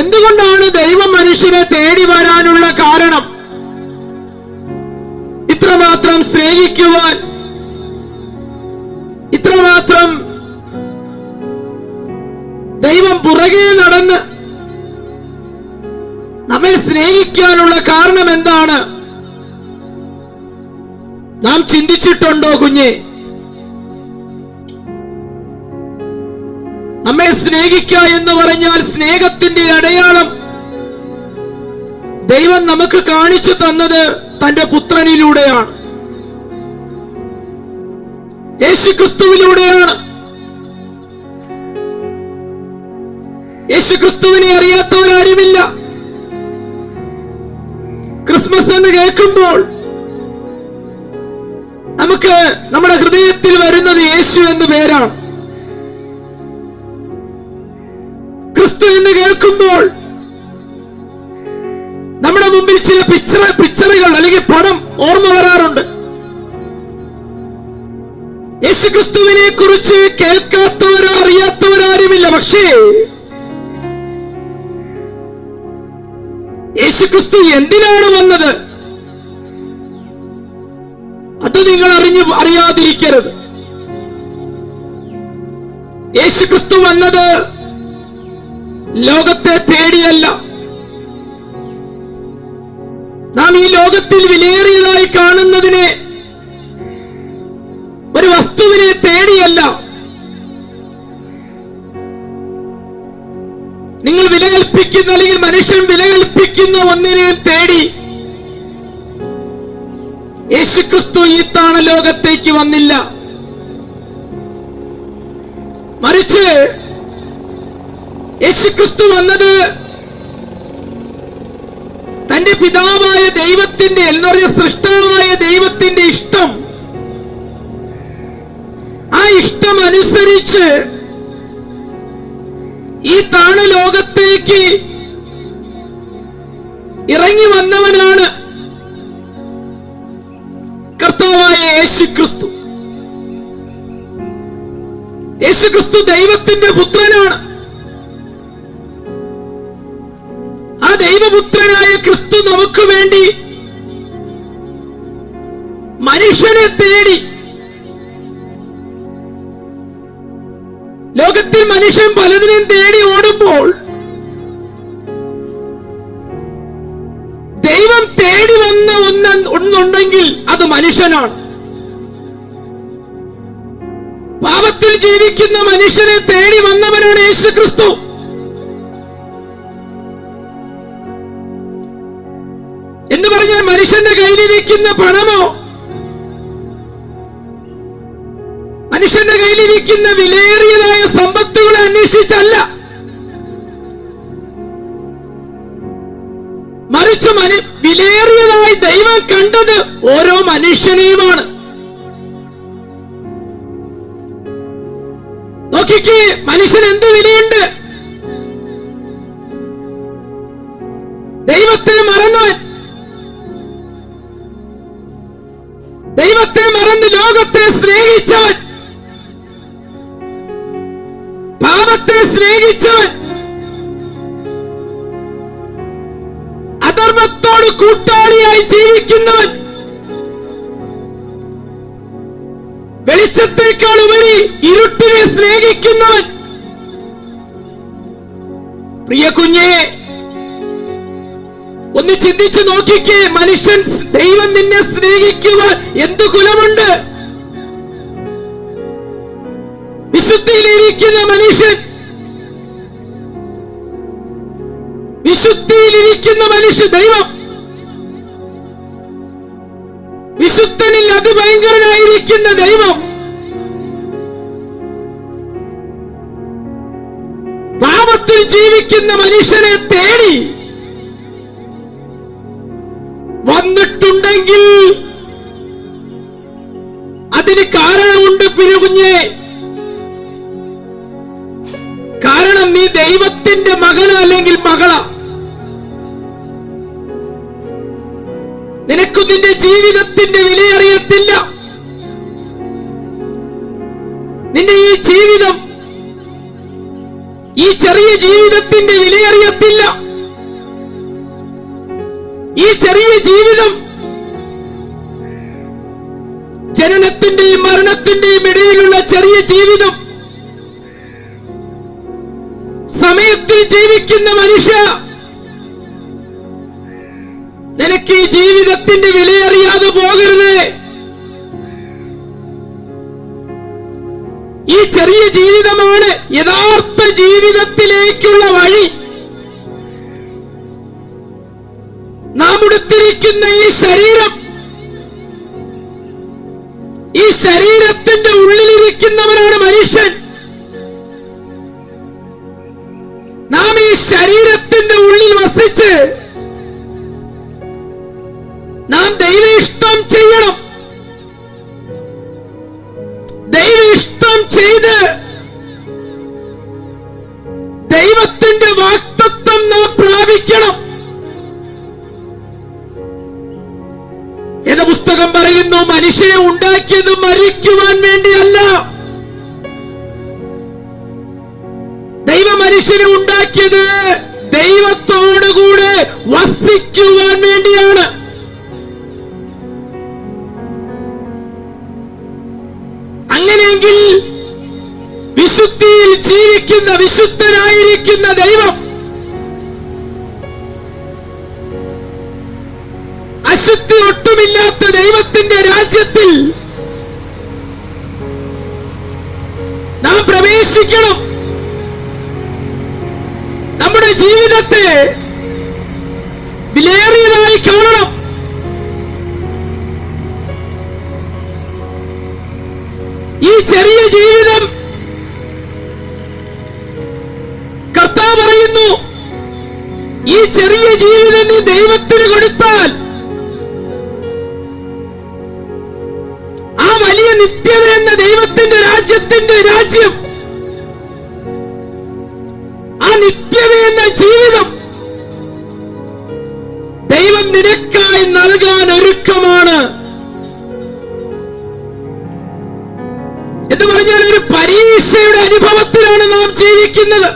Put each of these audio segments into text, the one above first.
എന്തുകൊണ്ടാണ് ദൈവം മനുഷ്യരെ തേടി വരാനുള്ള കാരണം? ഇത്രമാത്രം സ്നേഹിക്കുവാൻ ഇത്രമാത്രം ദൈവം പുറകെ നടന്ന് നമ്മെ സ്നേഹിക്കാനുള്ള കാരണം എന്താണ്? നാം ചിന്തിച്ചിട്ടുണ്ടോ കുഞ്ഞെ? സ്നേഹിക്കുക എന്ന് പറഞ്ഞാൽ സ്നേഹത്തിന്റെ അടയാളം. ദൈവം നമുക്ക് കാണിച്ചു തന്നത് തന്റെ പുത്രനിലൂടെയാണ്. യേശുക്രിസ്തുവിലൂടെയാണ്. യേശുക്രിസ്തുവിനെ അറിയാത്തവരാരുമില്ല. ക്രിസ്മസ് എന്ന് കേൾക്കുമ്പോൾ നമുക്ക് നമ്മുടെ ഹൃദയത്തിൽ വരുന്നത് യേശു എന്ന് പേരാണ്. എന്ന് കേൾക്കുമ്പോൾ നമ്മുടെ മുമ്പിൽ ചില പിക്ചർ പിക്ചറുകൾ അല്ലെങ്കിൽ പടം ഓർമ്മ വരാറുണ്ട്. യേശുക്രിസ്തുവിനെ കുറിച്ച് കേൾക്കാത്തവരോ അറിയാത്തവരാരുമില്ല. പക്ഷേ യേശുക്രിസ്തു എന്തിനാണ് വന്നത്? അത് നിങ്ങൾ അറിഞ്ഞു അറിയാതിരിക്കരുത്. യേശുക്രിസ്തു വന്നത് ലോകത്തെ തേടിയല്ല. നാം ഈ ലോകത്തിൽ വിലയേറിയതായി കാണുന്നതിനെ ഒരു വസ്തുവിനെ തേടിയല്ല. നിങ്ങൾ വില കൽപ്പിക്കുന്ന അല്ലെങ്കിൽ മനുഷ്യൻ വില കൽപ്പിക്കുന്ന ഒന്നിനെയും തേടി യേശുക്രിസ്തു താണ ലോകത്തേക്ക് വന്നില്ല. മറിച്ച് യേശുക്രിസ്തു വന്നത് തന്റെ പിതാവായ ദൈവത്തിന്റെ എന്ന് പറഞ്ഞ സൃഷ്ടാവായ ദൈവത്തിന്റെ ഇഷ്ടം. ആ ഇഷ്ടം അനുസരിച്ച് ഈ താണ ലോകത്തേക്ക് ഇറങ്ങി വന്നവനാണ് കർത്താവായ യേശു ക്രിസ്തു. യേശു ക്രിസ്തു ദൈവത്തിന്റെ പുത്രനാണ്. വേണ്ടി മനുഷ്യനെ തേടി ലോകത്തിൽ മനുഷ്യൻ പലതിനെയും തേടി ഓടുമ്പോൾ ദൈവം തേടി വന്ന ഒന്ന് ഒന്നുണ്ടെങ്കിൽ അത് മനുഷ്യനാണ്. പാപത്തിൽ ജീവിക്കുന്ന മനുഷ്യനെ തേടി വന്നവനാണ് യേശു ക്രിസ്തു മനുഷ്യന്റെ കയ്യിലിരിക്കുന്ന പണമോ? മനുഷ്യന്റെ കയ്യിലിരിക്കുന്ന വിലയേറിയതായ സമ്പത്തുകളെ അന്വേഷിച്ചല്ല. മറിച്ച് മനു വിലയേറിയതായി ദൈവം കണ്ടത് ഓരോ മനുഷ്യനെയുമാണ്. നോക്കിക്കേ മനുഷ്യൻ എന്ത് വിലയുണ്ട്? ലോകത്തെ സ്നേഹിച്ചവൻ. പാപത്തെ സ്നേഹിച്ചവൻ. അധർമ്മത്തോട് കൂട്ടാളിയായി ജീവിക്കുന്നവൻ. വെളിച്ചത്തേക്കാൾ ഉപരി ഇരുട്ടിനെ സ്നേഹിക്കുന്നവൻ. പ്രിയ കുഞ്ഞേ ഒന്ന് ചിന്തിച്ചു നോക്കിക്കേ. മനുഷ്യൻ ദൈവം നിന്നെ സ്നേഹിക്കുവാൻ എന്തു കുലമുണ്ട്? വിശുദ്ധിയിലിരിക്കുന്ന മനുഷ്യൻ. വിശുദ്ധിയിലിരിക്കുന്ന മനുഷ്യ ദൈവം. വിശുദ്ധനിൽ അതിഭയങ്കരനായിരിക്കുന്ന ദൈവം. പാപത്തിൽ ജീവിക്കുന്ന മനുഷ്യനെ തേടി വന്നിട്ടുണ്ടെങ്കിൽ അതിന് കാരണമുണ്ട് പിരുകുഞ്ഞേ. ദൈവത്തിന്റെ മകൻ അല്ലെങ്കിൽ മകള? നിനക്ക് നിന്റെ ജീവിതത്തിന്റെ വിലയറിയത്തില്ല നിന്റെ ഈ ജീവിതം ഈ ചെറിയ ജീവിതത്തിന്റെ വിലയറിയത്തില്ല ഈ ചെറിയ ജീവിതം ജനനത്തിന്റെയും മരണത്തിന്റെയും ഇടയിലുള്ള ചെറിയ ജീവിതം സമയത്തിൽ ജീവിക്കുന്ന മനുഷ്യ നിനക്ക് ഈ ജീവിതത്തിന്റെ വിലയറിയാതെ പോകരുത്. ഈ ചെറിയ ജീവിതമാണ് യഥാർത്ഥ ജീവിതത്തിലേക്കുള്ള വഴി. നാം ഉടുത്തിരിക്കുന്ന ഈ ശരീരം ഈ ശരീരത്തിന്റെ ഉള്ളിലിരിക്കുന്നവനാണ് മനുഷ്യൻ. ശരീരത്തിന്റെ ഉള്ളിൽ വസിച്ച് നാം ദൈവ ഇഷ്ടം ചെയ്യണം. ദൈവ ഇഷ്ടം ചെയ്ത് ദൈവത്തിന്റെ വാക്തത്വം നാം പ്രാപിക്കണം. എന്ന പുസ്തകം പറയുന്നു മനുഷ്യനെ ഉണ്ടാക്കിയത് മരിക്കുവാൻ വേണ്ടിയല്ല. ഉണ്ടാക്കിയത് ദൈവത്തോടുകൂടെ വസിക്കുവാൻ വേണ്ടിയാണ്. അങ്ങനെയെങ്കിൽ വിശുദ്ധിയിൽ ജീവിക്കുന്ന വിശുദ്ധനായിരിക്കുന്ന ദൈവം അശുദ്ധി ഒട്ടുമില്ലാത്ത ദൈവത്തിന്റെ രാജ്യത്തിൽ ഈ ചെറിയ ജീവിതം കർത്താവ് പറയുന്നു ഈ ചെറിയ ജീവിതം നീ ദൈവത്തിന് കൊടുത്താൽ ആ വലിയ നിത്യത എന്ന ദൈവത്തിന്റെ രാജ്യത്തിന്റെ രാജ്യം ജീവിക്കുന്നത്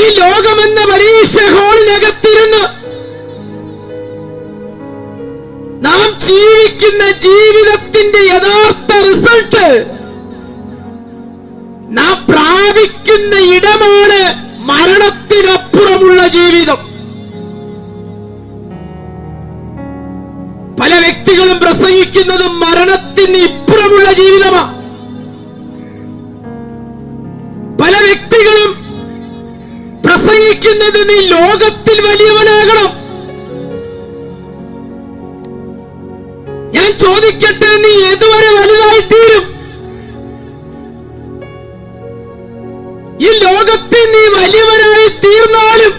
ഈ ലോകമെന്ന പരീക്ഷ ഹോളിനകത്തിരുന്ന് നാം ജീവിക്കുന്ന ജീവിതത്തിന്റെ യഥാർത്ഥ റിസൾട്ട് നാം പ്രാപിക്കുന്ന ഇടമാണ് മരണത്തിനപ്പുറമുള്ള ജീവിതം. പല വ്യക്തികളും പ്രസംഗിക്കുന്നത് മരണത്തിന് ഇപ്പുറമുള്ള ജീവിതമാണ്. പ്രസംഗിക്കുന്നത് നീ ലോകത്തിൽ വലിയവനാകണം. ഞാൻ ചോദിക്കട്ടെ നീ ഏതുവരെ വലുതായി തീരും ഈ ലോകത്തിൽ നീ വലിയവരായി തീർന്നാലും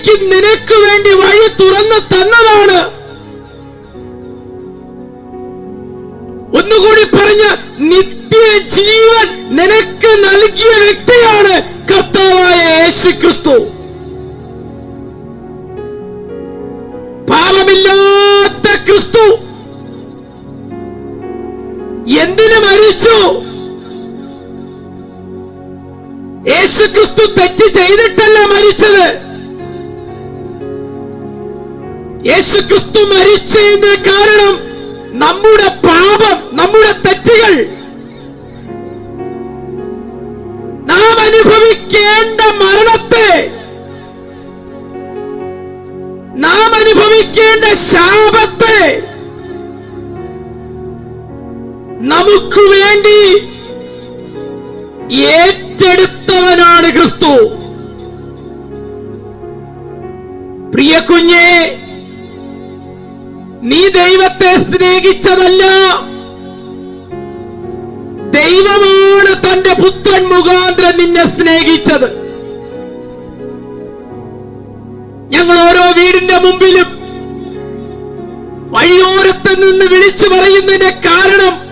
നിത്യതയിലേക്ക് നിനക്ക് വേണ്ടി വഴി തുറന്നു തന്നതാണ്. ഒന്നുകൂടി പറഞ്ഞ നിത്യ ജീവൻ നിനക്ക് നൽകിയ വ്യക്തിയാണ് കർത്താവായ യേശു ക്രിസ്തു പാപമില്ലാത്ത ക്രിസ്തു. എന്തിനു മരിച്ചു? യേശു ക്രിസ്തു തെറ്റ് ചെയ്തിട്ടല്ല മരിച്ചത്. യേശു ക്രിസ്തു മരിച്ചതിന്റെ കാരണം നമ്മുടെ പാപം നമ്മുടെ തെറ്റുകൾ നാം അനുഭവിക്കേണ്ട മരണത്തെ നാം അനുഭവിക്കേണ്ട ശാപത്തെ നമുക്ക് വേണ്ടി ഏറ്റെടുത്തവനാണ് ക്രിസ്തു. പ്രിയ കുഞ്ഞെ നീ ദൈവത്തെ സ്നേഹിച്ചതല്ല. ദൈവമാണ് തന്റെ പുത്രൻ മുഖാന്തരൻ നിന്നെ സ്നേഹിച്ചത്. ഞങ്ങൾ ഓരോ വീടിന്റെ മുമ്പിലും വഴിയോരത്ത് നിന്ന് വിളിച്ചു പറയുന്നതിന്റെ കാരണം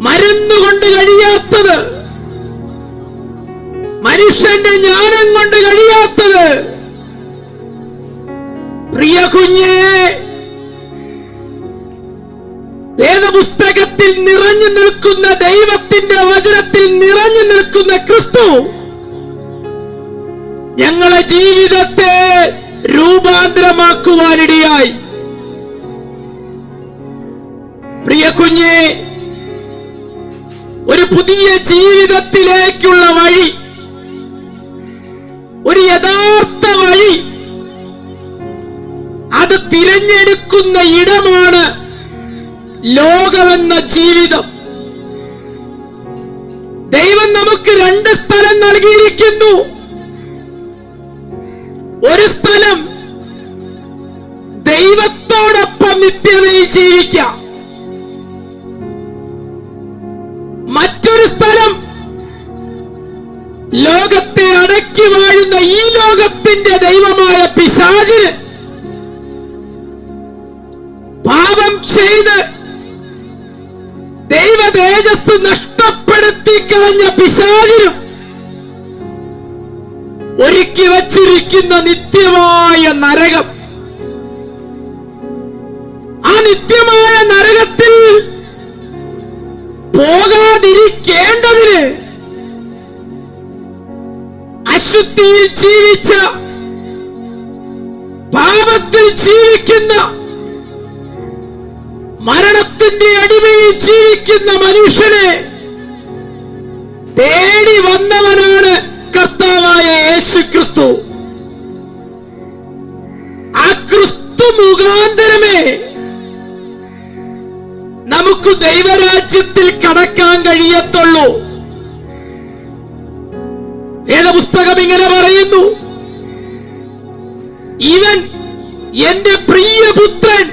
മരുന്നുകൊണ്ട് കഴിയാത്തത്. മനുഷ്യന്റെ ജ്ഞാനം കൊണ്ട് കഴിയാത്തത്. പ്രിയ കുഞ്ഞേ വേദപുസ്തകത്തിൽ നിറഞ്ഞു നിൽക്കുന്ന ദൈവത്തിന്റെ വചനത്തിൽ നിറഞ്ഞു നിൽക്കുന്ന ക്രിസ്തു ഞങ്ങളെ ജീവിതത്തെ രൂപാന്തരമാക്കുവാനിടയായി. പ്രിയ കുഞ്ഞെ ഒരു പുതിയ ജീവിതത്തിലേക്കുള്ള വഴി. ഒരു യഥാർത്ഥ വഴി. അത് തിരഞ്ഞെടുക്കുന്ന ഇടമാണ് ലോകമെന്ന ജീവിതം. ദൈവം നമുക്ക് രണ്ട് സ്ഥലം നൽകിയിരിക്കുന്നു. ഒരു സ്ഥലം ദൈവത്തോടൊപ്പം നിത്യതയിൽ ജീവിക്കാം. ലോകത്തിന്റെ ദൈവമായ പിശാചിന് പാപം ചെയ്ത് ദൈവ തേജസ് നഷ്ടപ്പെടുത്തി കളഞ്ഞ പിശാചിനും ഒരുക്കി വച്ചിരിക്കുന്ന നിത്യമായ നരകം അശുദ്ധിയിൽ ജീവിച്ച പാപത്തിൽ ജീവിക്കുന്ന മരണത്തിന്റെ അടിമയിൽ ജീവിക്കുന്ന മനുഷ്യനെ തേടി വന്നവനാണ് കർത്താവായ യേശു ക്രിസ്തു ആ ക്രിസ്തു മുഖാന്തരമേ നമുക്ക് ദൈവരാജ്യത്തിൽ കടക്കാൻ കഴിയത്തുള്ളൂ. വേദപുസ്തകം ഇങ്ങനെ പറയുന്നു? ഇവൻ എന്റെ പ്രിയപുത്രൻ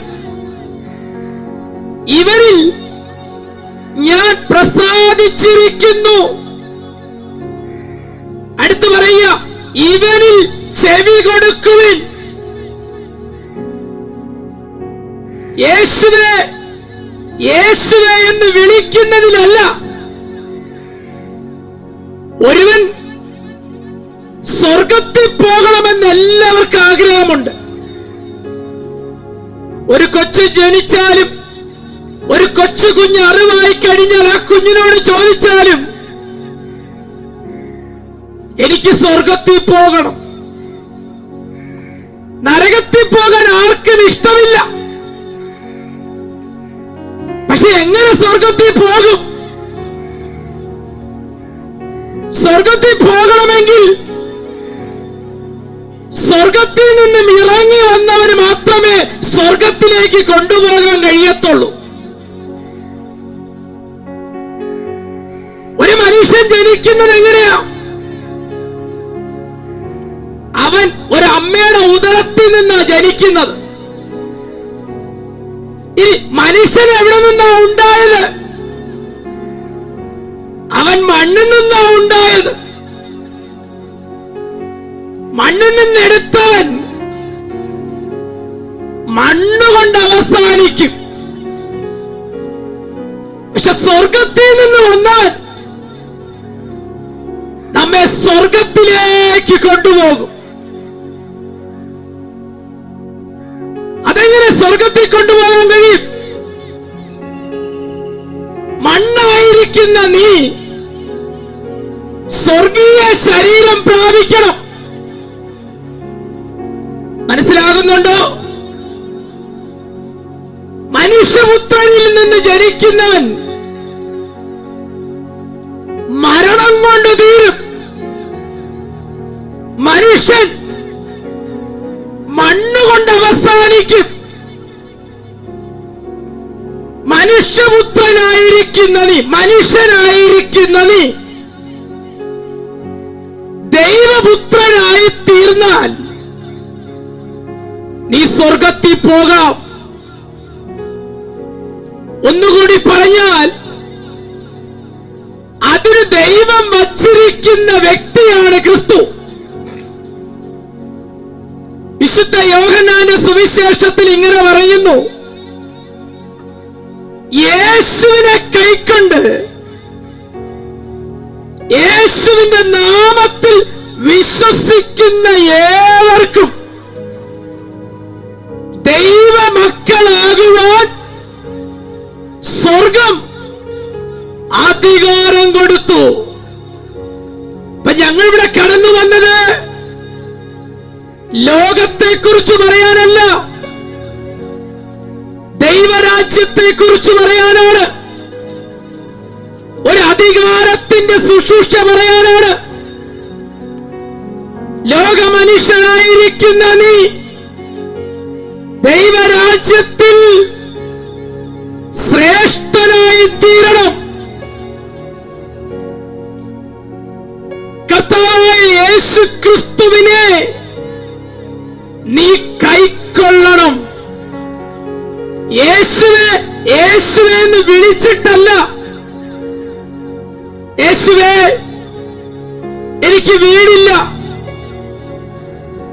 ഇവരിൽ ഞാൻ പ്രസാദിച്ചിരിക്കുന്നു. അടുത്ത് പറയുക ഇവനിൽ ചെവി കൊടുക്കുവിൻ. യേശുവേ യേശുവേ എന്ന് വിളിക്കുന്നതിലല്ല. ഒരുവൻ സ്വർഗത്തിൽ പോകണമെന്ന് എല്ലാവർക്കും ആഗ്രഹമുണ്ട്. ഒരു കൊച്ചു ജനിച്ചാലും ഒരു കൊച്ചു കുഞ്ഞ് അറിവായി കഴിഞ്ഞാൽ ആ കുഞ്ഞിനോട് ചോദിച്ചാലും എനിക്ക് സ്വർഗത്തിൽ പോകണം. നരകത്തിൽ പോകാൻ ആർക്കും ഇഷ്ടമില്ല. പക്ഷെ എങ്ങനെ സ്വർഗത്തിൽ പോകും? സ്വർഗത്തിൽ പോകണമെങ്കിൽ സ്വർഗത്തിൽ നിന്നും ഇറങ്ങി വന്നവർ മാത്രമേ സ്വർഗത്തിലേക്ക് കൊണ്ടുപോകാൻ കഴിയത്തുള്ളൂ. ഒരു മനുഷ്യൻ ജനിക്കുന്നത് എങ്ങനെയാ? അവൻ ഒരു അമ്മയുടെ ഉദരത്തിൽ നിന്നാ ജനിക്കുന്നത്. ഈ മനുഷ്യൻ എവിടെ നിന്നാ ഉണ്ടായത്? അവൻ മണ്ണിൽ നിന്നാ ഉണ്ടായത്? മണ്ണിൽ നിന്നെടുത്തവൻ മണ്ണുകൊണ്ട് അവസാനിക്കും. പക്ഷെ സ്വർഗത്തിൽ നിന്ന് വന്നാൽ നമ്മെ സ്വർഗത്തിലേക്ക് കൊണ്ടുപോകും. അതെങ്ങനെ സ്വർഗത്തിൽ കൊണ്ടുപോകാൻ കഴിയും? മണ്ണായിരിക്കുന്ന നീ സ്വർഗീയ ശരീരം പ്രാപിക്കണം. മനുഷ്യപുത്രനിൽ നിന്ന് ജനിക്കുന്നവൻ മരണം കൊണ്ട് തീരും. മനുഷ്യൻ മണ്ണുകൊണ്ട് അവസാനിക്കും. മനുഷ്യപുത്രനായിരിക്കുന്ന നീ മനുഷ്യനായിരിക്കുന്ന നീ ദൈവപുത്രനായി തീർന്നാൽ നീ സ്വർഗത്തിൽ പോകാം. ഒന്നുകൂടി പറഞ്ഞാൽ അതിന് ദൈവം വച്ചിരിക്കുന്ന വ്യക്തിയാണ് ക്രിസ്തു. വിശുദ്ധ യോഹനാന്റെ സുവിശേഷത്തിൽ ഇങ്ങനെ പറയുന്നു. യേശുവിനെ കൈക്കൊണ്ട് യേശുവിന്റെ നാമത്തിൽ വിശ്വസിക്കുന്ന ഏവർക്കും ദൈവരാജ്യത്തെ കുറിച്ച് പറയാനാണ്. ഒരു അധികാരത്തിന്റെ ശുശ്രൂഷ പറയാനാണ്. ലോകമനുഷ്യനായിരിക്കുന്ന നീ ദൈവരാജ്യത്തിൽ യേശുവെ എന്ന് വിളിച്ചിട്ടല്ല. യേശുവേ എനിക്ക് വീടില്ല.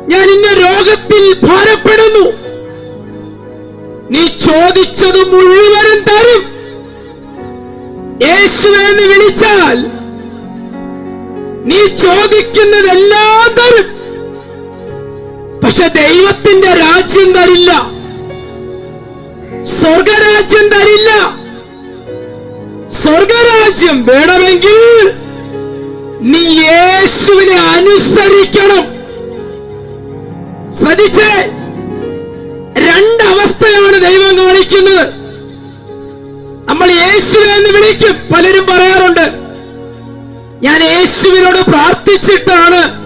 ഞാൻ ഇന്ന രോഗത്തിൽ ഭാരപ്പെടുന്നു. നീ ചോദിച്ചത് മുഴുവനും തരും. യേശുവെ എന്ന് വിളിച്ചാൽ നീ ചോദിക്കുന്നതെല്ലാം തരും. പക്ഷെ ദൈവത്തിന്റെ രാജ്യം തരില്ല. സ്വർഗരാജ്യം തരില്ല. സ്വർഗരാജ്യം വേണമെങ്കിൽ നീ യേശുവിനെ അനുസരിക്കണം. ശ്രദ്ധിച്ചേ? രണ്ടവസ്ഥയാണ് ദൈവം കാണിക്കുന്നത്. നമ്മൾ യേശുവിനെ എന്ന് വിളിക്കും. പലരും പറയാറുണ്ട് ഞാൻ യേശുവിനോട് പ്രാർത്ഥിച്ചിട്ടാണ്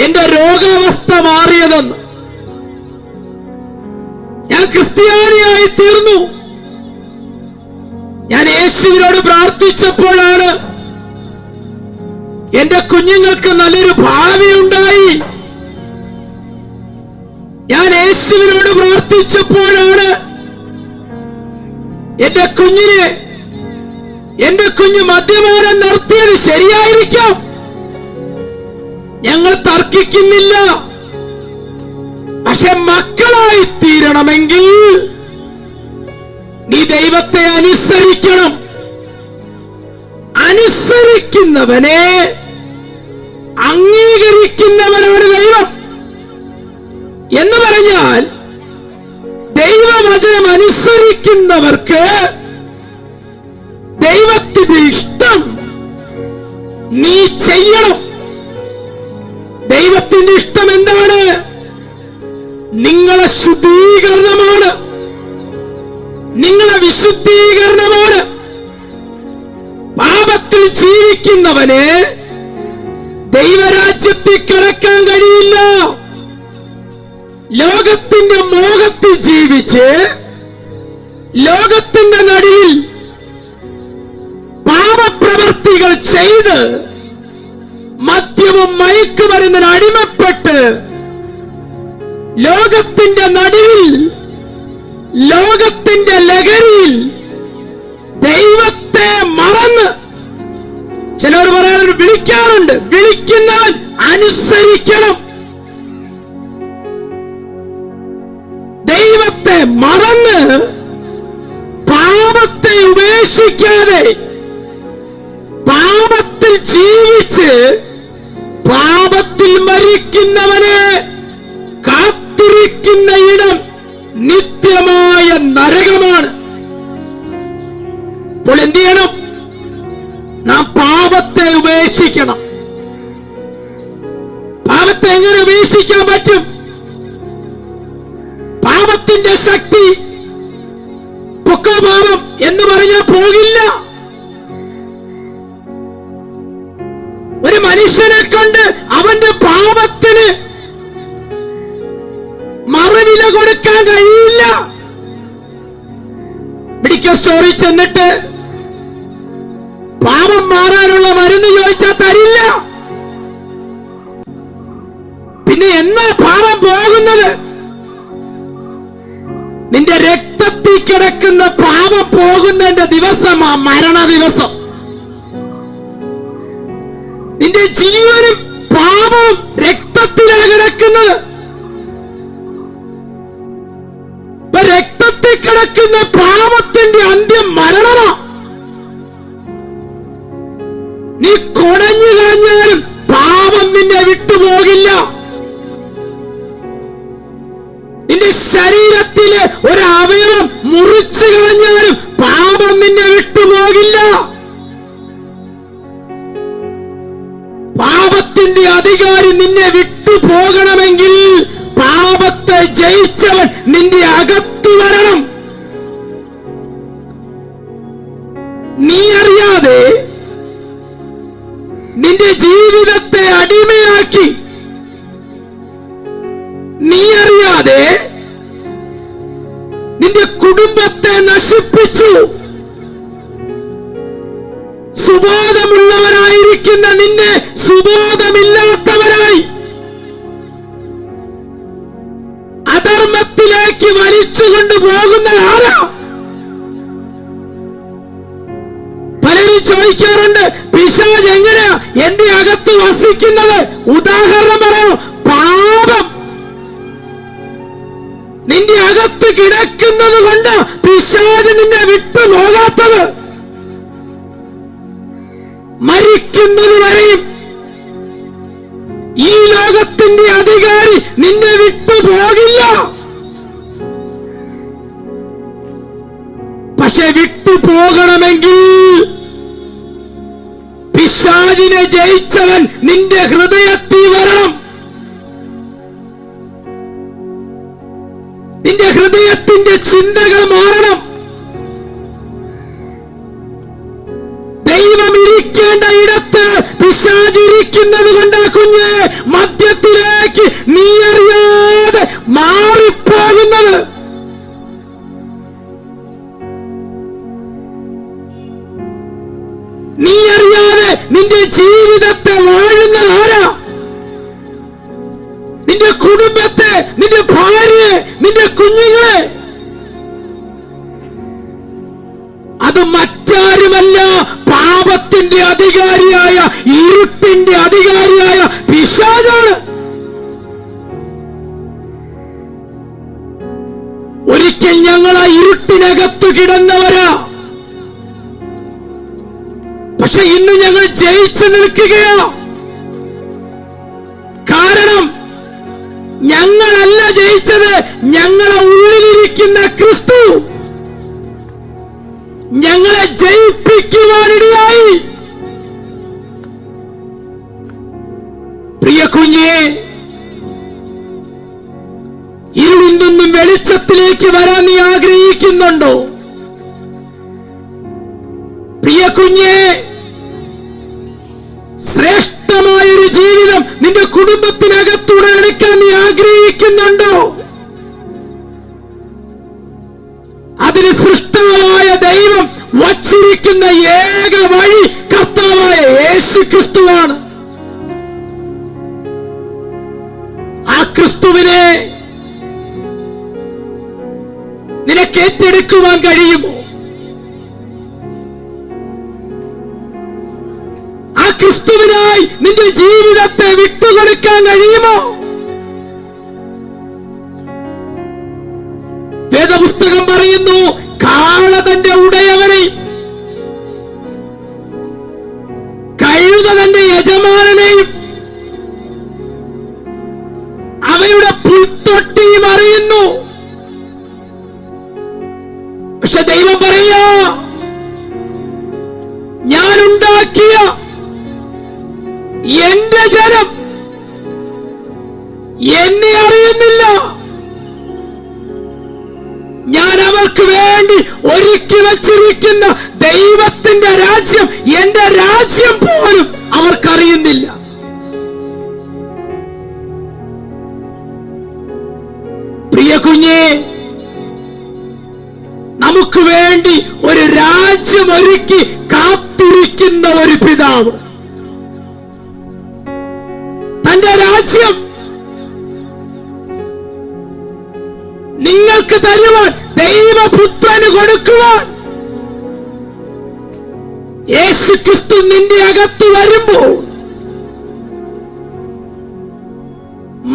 എന്റെ രോഗാവസ്ഥ മാറിയതെന്ന്. ഞാൻ ക്രിസ്ത്യാനിയായി തീർന്നു. ഞാൻ യേശുവിനോട് പ്രാർത്ഥിച്ചപ്പോഴാണ് എന്റെ കുഞ്ഞുങ്ങൾക്ക് നല്ലൊരു ഭാവി ഉണ്ടായി. ഞാൻ യേശുവിനോട് പ്രാർത്ഥിച്ചപ്പോഴാണ് എന്റെ കുഞ്ഞിനെ എന്റെ കുഞ്ഞ് മദ്യപാനം നടത്തിയത് ശരിയായിരിക്കാം. ഞങ്ങൾ തർക്കിക്കുന്നില്ല. പക്ഷെ മക്കളായി തീരണമെങ്കിൽ നീ ദൈവത്തെ അനുസരിക്കണം. അനുസരിക്കുന്നവനെ അംഗീകരിക്കുന്നവനാണ് ദൈവം. എന്ന് പറഞ്ഞാൽ ദൈവവചനം അനുസരിക്കുന്നവർക്ക് ദൈവത്തിന്റെ ഇഷ്ടം നീ ചെയ്യണം. ദൈവത്തിന്റെ ഇഷ്ടം ശുദ്ധീകരണമാണ് നിങ്ങളെ വിശുദ്ധീകരണമാണ്. പാപത്തിൽ ജീവിക്കുന്നവന് ദൈവരാജ്യത്തിൽ കിടക്കാൻ കഴിയില്ല. ലോകത്തിന്റെ മോഹത്തിൽ ജീവിച്ച് ലോകത്തിന്റെ നടിയിൽ പാപപ്രവർത്തികൾ ചെയ്ത് മദ്യവും മയക്കുമരുന്നിന് അടിമപ്പെട്ട് ലോകത്തിന്റെ നടുവിൽ ലോകത്തിന്റെ ലഹരിയിൽ ദൈവത്തെ മറന്ന് ചിലർ പറയാറുണ്ട് വിളിക്കാറുണ്ട് വിളിക്കുന്നവൻ അനുസരിക്കണം. ദൈവത്തെ മറന്ന് പാപത്തെ ഉപേക്ഷിക്കാതെ പാപത്തിൽ ജീവിച്ച് പാപത്തിൽ മരിക്കുന്നവനെ കൊടുക്കാൻ കഴിയില്ല. മെഡിക്കൽ സ്റ്റോറിൽ ചെന്നിട്ട് പാപം മാറാനുള്ള മരുന്ന് ചോദിച്ചാൽ തരില്ല. പിന്നെ എന്നാ പാപം പോകുന്നത്? നിന്റെ രക്തത്തിൽ കിടക്കുന്ന പാപം പോകുന്നതിന്റെ ആ മരണ ദിവസം. നിന്റെ ജീവനും പാപവും രക്തത്തിലാണ് കിടക്കുന്നത്. കിടക്കുന്ന പാപത്തിന്റെ അന്ത്യം മരണമാ. നീ കൊടഞ്ഞു കളഞ്ഞാലും പാപം നിന്നെ വിട്ടുപോകില്ല. നിന്റെ ശരീരത്തിലെ ഒരു അവയവം മുറിച്ചു കളഞ്ഞാലും പാപം നിന്നെ വിട്ടുപോകില്ല. പാപത്തിന്റെ അധികാരി നിന്നെ വിട്ടുപോകണമെങ്കിൽ പാപത്തെ ജയിച്ചവൻ നിന്റെ അകത്തു വസിക്കുന്നത് ഉദാഹരണം പറയാം പാപം. നിന്റെ അകത്ത് കിടക്കുന്നത് കൊണ്ട് പിശാജ് നിന്നെ വിട്ടു പോകാത്തത്. മരിക്കുന്നത് വരെയും ഈ ലോകത്തിന്റെ അധികാരി നിന്നെ വിട്ടു പോകില്ല. പക്ഷെ വിട്ടു പോകണമെങ്കിൽ പിശാചിനെ ജയിച്ചവൻ നിന്റെ ഹൃദയത്തിൽ വരണം. നിന്റെ ഹൃദയത്തിന്റെ ചിന്തകൾ മാറണം. ദൈവം ഇരിക്കേണ്ട ഇടത്ത് പിശാചിരിക്കുന്നത് കൊണ്ട് കുഞ്ഞ് മദ്യത്തിലേക്ക് നീ അറിയാതെ മാറിപ്പോകുന്നത് നിന്റെ ജയിച്ചു കാരണം ഞങ്ങളല്ല ജയിച്ചത് ഞങ്ങളെ ഉള്ളിലിരിക്കുന്ന ക്രിസ്തു ഞങ്ങളെ ജയിപ്പിക്കുവാനിടയായി. പ്രിയ കുഞ്ഞേ ഇരുളിൽ നിന്നും വെളിച്ചത്തിലേക്ക് വരാൻ നീ ആഗ്രഹിക്കുന്നുണ്ടോ? പ്രിയ കുഞ്ഞെ ആഗ്രഹിക്കുന്നുണ്ടോ അതിന് സൃഷ്ടാവായ ദൈവം വച്ചിരിക്കുന്ന ഏക വഴി കർത്താവായ യേശു ക്രിസ്തുവാണ് ആ ക്രിസ്തുവിനെ നിനക്ക് ഏറ്റെടുക്കുവാൻ കഴിയുമോ? ആ ക്രിസ്തുവിനായി നിന്റെ ജീവിതത്തെ വിട്ടുകൊടുക്കാൻ കഴിയുമോ? വേദപുസ്തകം പറയുന്നു കാള ഒരുക്കി കാത്തിരിക്കുന്ന ഒരു പിതാവ്. തന്റെ രാജ്യം നിങ്ങൾക്ക് തരുവാൻ ദൈവപുത്രന് കൊടുക്കുവാൻ യേശു ക്രിസ്തു നിന്റെ അകത്ത് വരുമ്പോൾ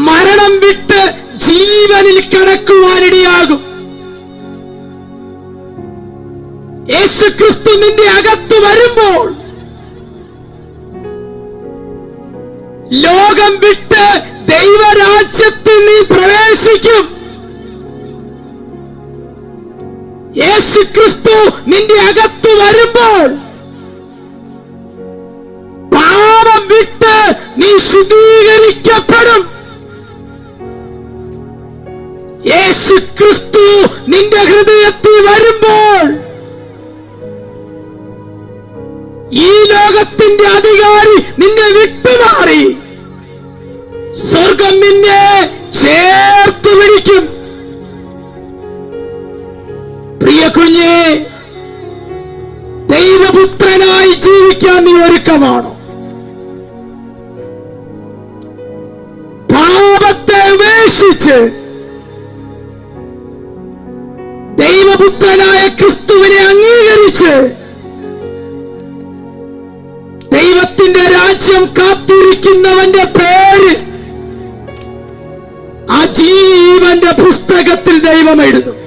മരണം വിട്ട് ജീവനിൽ കിടക്കുവാനിടയാകും. യേശു ക്രിസ്തു നിന്റെ അകത്ത് വരുമ്പോൾ ലോകം വിട്ട് ദൈവരാജ്യത്തിൽ നീ പ്രവേശിക്കും. യേശു ക്രിസ്തു നിന്റെ അകത്ത് വരുമ്പോൾ പാപം വിട്ട് നീ ശുദ്ധീകരിക്കപ്പെടും. യേശു ക്രിസ്തു നിന്റെ ഹൃദയത്തിൽ വരുമ്പോൾ ഈ ലോകത്തിന്റെ അധികാരി നിന്നെ വിട്ടുമാറി. സ്വർഗം നിന്നെ ചേർത്ത് വിളിക്കും പ്രിയ കുഞ്ഞെ ദൈവപുത്രനായി ജീവിക്കാൻ നീ ഒരുക്കമാണോ? പാപത്തെ ഉപേക്ഷിച്ച് ദൈവപുത്രനായ ക്രിസ്തുവിനെ അംഗീകരിച്ച് കാത്തിരിക്കുന്നവന്റെ പേര് ആ ജീവന്റെ പുസ്തകത്തിൽ ദൈവം എഴുതും.